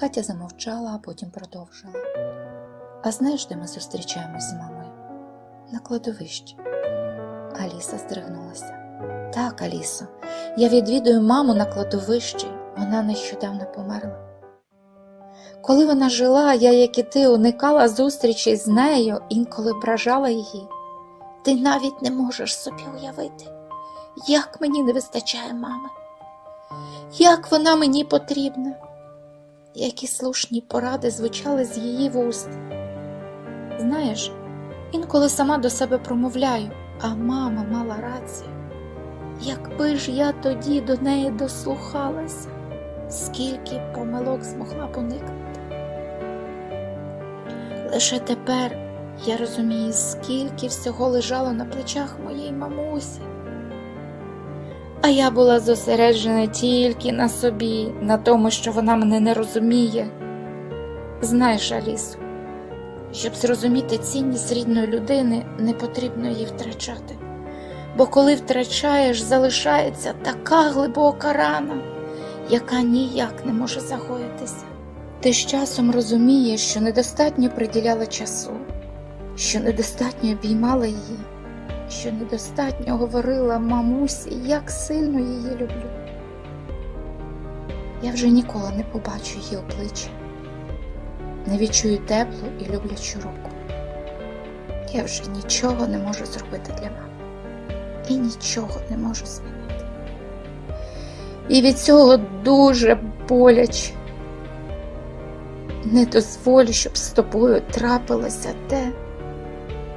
Катя замовчала, а потім продовжила. А знаєш, де ми зустрічаємось з мамою? На кладовищі. Аліса здригнулася. Так, Алісо, я відвідую маму на кладовищі, вона нещодавно померла. Коли вона жила, я, як і ти, уникала зустрічей з нею, інколи бражала її. Ти навіть не можеш собі уявити, як мені не вистачає мами, як вона мені потрібна, які слушні поради звучали з її вуст. Знаєш, інколи сама до себе промовляю, а мама мала рацію. Якби ж я тоді до неї дослухалася, скільки помилок змогла б уникнути. Лише тепер я розумію, скільки всього лежало на плечах моєї мамусі. А я була зосереджена тільки на собі, на тому, що вона мене не розуміє. Знаєш, Алісу, щоб зрозуміти цінність рідної людини, не потрібно її втрачати. Бо коли втрачаєш, залишається така глибока рана, яка ніяк не може загоїтися. Ти з часом розумієш, що недостатньо приділяла часу, що недостатньо обіймала її, що недостатньо говорила мамусі, як сильно її люблю. Я вже ніколи не побачу її обличчя, не відчую теплу і люблячу руку. Я вже нічого не можу зробити для мами і нічого не можу змінити. І від цього дуже боляче. Не дозволю, щоб з тобою трапилося те,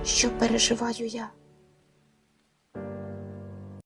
що переживаю я.